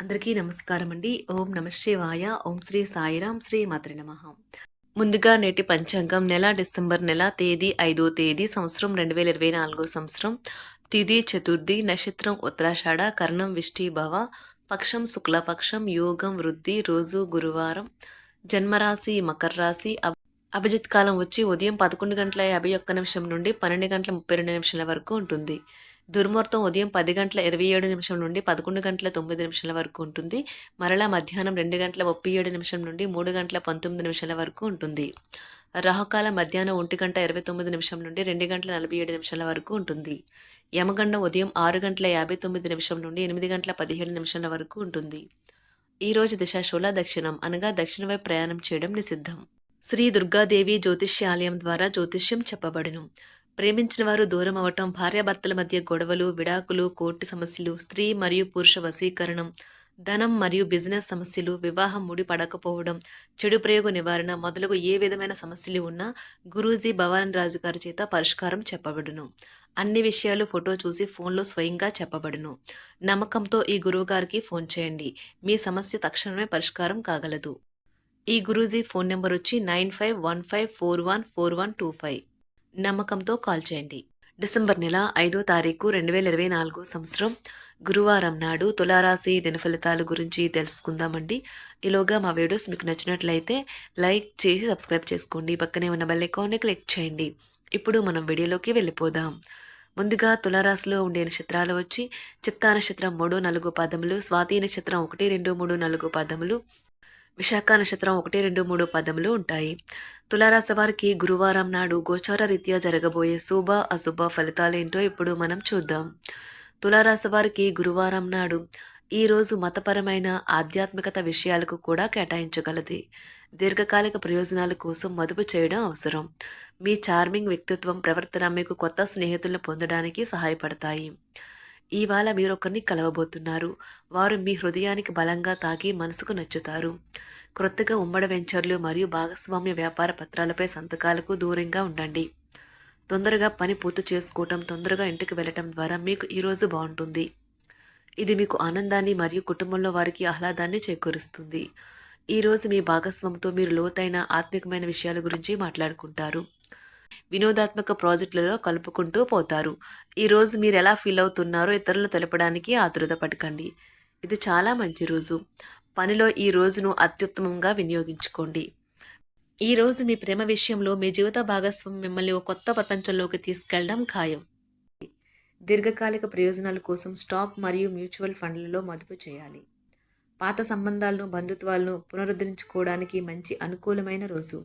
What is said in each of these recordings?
అందరికీ నమస్కారం అండి ఓం నమ శివాయ. ఓం శ్రీ సాయిరాం శ్రీ మాత్రి నమ. ముందుగా నేటి పంచాంగం నెల డిసెంబర్ నెల తేదీ ఐదో తేదీ సంవత్సరం రెండు వేల ఇరవై నాలుగో సంవత్సరం. తిథి చతుర్థి నక్షత్రం ఉత్తరాషాఢ కర్ణం విష్టి భవ. పక్షం శుక్లపక్షం యోగం వృద్ధి రోజు గురువారం. జన్మరాశి మకర రాశి అభిజిత్ కాలం వచ్చి ఉదయం పదకొండు గంటల యాభై ఒక్క నిమిషం నుండి పన్నెండు గంటల ముప్పై రెండు నిమిషాల వరకు ఉంటుంది. దుర్ముహూర్తం ఉదయం పది గంటల ఇరవై ఏడు నిమిషం నుండి పదకొండు గంటల తొమ్మిది నిమిషాల వరకు ఉంటుంది. మరలా మధ్యాహ్నం రెండు గంటల ముప్పై ఏడు నిమిషం నుండి మూడు గంటల పంతొమ్మిది నిమిషాల వరకు ఉంటుంది. రాహుకాల మధ్యాహ్నం ఒంటి గంట ఇరవై తొమ్మిది నిమిషం నుండి రెండు గంటల నలభై ఏడు నిమిషాల వరకు ఉంటుంది. యమగండం ఉదయం ఆరు గంటల యాభై తొమ్మిది నిమిషం నుండి ఎనిమిది గంటల పదిహేడు నిమిషాల వరకు ఉంటుంది. ఈరోజు దిశాశూల దక్షిణం అనగా దక్షిణ వైపు ప్రయాణం చేయడం నిషిద్ధం. శ్రీ దుర్గాదేవి జ్యోతిష్యాలయం ద్వారా జ్యోతిష్యం చెప్పబడును. ప్రేమించిన వారు దూరం అవటం భార్యాభర్తల మధ్య గొడవలు విడాకులు కోర్టు సమస్యలు స్త్రీ మరియు పురుష వశీకరణం ధనం మరియు బిజినెస్ సమస్యలు వివాహం ముడి పడకపోవడం చెడు ప్రయోగ నివారణ మొదలగు ఏ విధమైన సమస్యలు ఉన్నా గురూజీ భవాన్ రాజు గారి చేత పరిష్కారం చెప్పబడును. అన్ని విషయాలు ఫోటో చూసి ఫోన్లో స్వయంగా చెప్పబడును. నమ్మకంతో ఈ గురువు గారికి ఫోన్ చేయండి. మీ సమస్య తక్షణమే పరిష్కారం కాగలదు. ఈ గురూజీ ఫోన్ నెంబర్ వచ్చి nine five one five four one four one two five. నమ్మకంతో కాల్ చేయండి. డిసెంబర్ నెల ఐదో తారీఖు రెండు వేల ఇరవై నాలుగో సంవత్సరం. గురువారం నాడు తులారాశి దినఫలితాల గురించి తెలుసుకుందామండి. ఈలోగా మా వీడియోస్ మీకు నచ్చినట్లయితే లైక్ చేసి సబ్స్క్రైబ్ చేసుకోండి. పక్కనే ఉన్న బెల్ ఐకాన్ని క్లిక్ చేయండి. ఇప్పుడు మనం వీడియోలోకి వెళ్ళిపోదాం. ముందుగా తులారాశిలో ఉండే నక్షత్రాలు వచ్చి చిత్తా నక్షత్రం మూడు నాలుగు పదములు స్వాతి నక్షత్రం ఒకటి రెండు మూడు నాలుగు పదములు విశాఖ నక్షత్రం ఒకటి రెండు మూడు పదములు ఉంటాయి. తులారాశి వారికి గురువారం నాడు గోచార రీత్యా జరగబోయే శుభ అశుభ ఫలితాలేంటో ఇప్పుడు మనం చూద్దాం. తులారాశి వారికి గురువారం నాడు ఈరోజు మతపరమైన ఆధ్యాత్మికత విషయాలకు కూడా కేటాయించగలది. దీర్ఘకాలిక ప్రయోజనాల కోసం మదుపు చేయడం అవసరం. మీ చార్మింగ్ వ్యక్తిత్వం ప్రవర్తన మీకు కొత్త స్నేహితులను పొందడానికి సహాయపడతాయి. ఇవాళ మీరొకరిని కలవబోతున్నారు. వారు మీ హృదయానికి బలంగా తాగి మనసుకు నచ్చుతారు. క్రొత్తగా ఉమ్మడి వెంచర్లు మరియు భాగస్వామ్య వ్యాపార పత్రాలపై సంతకాలకు దూరంగా ఉండండి. తొందరగా పని పూర్తి చేసుకోవటం తొందరగా ఇంటికి వెళ్ళటం ద్వారా మీకు ఈరోజు బాగుంటుంది. ఇది మీకు ఆనందాన్ని మరియు కుటుంబంలో వారికి ఆహ్లాదాన్ని చేకూరుస్తుంది. ఈరోజు మీ భాగస్వామితో మీరు లోతైన ఆత్మికమైన విషయాల గురించి మాట్లాడుకుంటారు. వినోదాత్మక ప్రాజెక్టులలో కలుపుకుంటూ పోతారు. ఈరోజు మీరు ఎలా ఫీల్ అవుతున్నారో ఇతరులు తెలపడానికి ఆతురత పడకండి. ఇది చాలా మంచి రోజు. పనిలో ఈ రోజును అత్యుత్తమంగా వినియోగించుకోండి. ఈ రోజు మీ ప్రేమ విషయంలో మీ జీవిత భాగస్వామి మిమ్మల్ని ఒక కొత్త ప్రపంచంలోకి తీసుకెళ్ళడం ఖాయం. దీర్ఘకాలిక ప్రయోజనాల కోసం స్టాక్ మరియు మ్యూచువల్ ఫండ్లలో మదుపు చేయాలి. పాత సంబంధాలను బంధుత్వాలను పునరుద్ధరించుకోవడానికి మంచి అనుకూలమైన రోజు.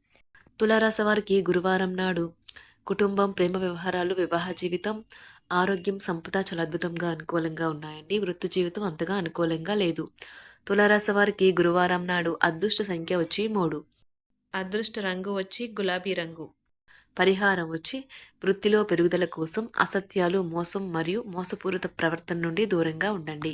తులారాశి వారికి గురువారం నాడు కుటుంబం ప్రేమ వ్యవహారాలు వివాహ జీవితం ఆరోగ్యం సంపద చాలా అద్భుతంగా అనుకూలంగా ఉన్నాయండి. వృత్తి జీవితం అంతగా అనుకూలంగా లేదు. తులారాశి వారికి గురువారం నాడు అదృష్ట సంఖ్య వచ్చి మూడు. అదృష్ట రంగు వచ్చి గులాబీ రంగు. పరిహారం వచ్చి వృత్తిలో పెరుగుదల కోసం అసత్యాలు మోసం మరియు మోసపూరిత ప్రవర్తన నుండి దూరంగా ఉండండి.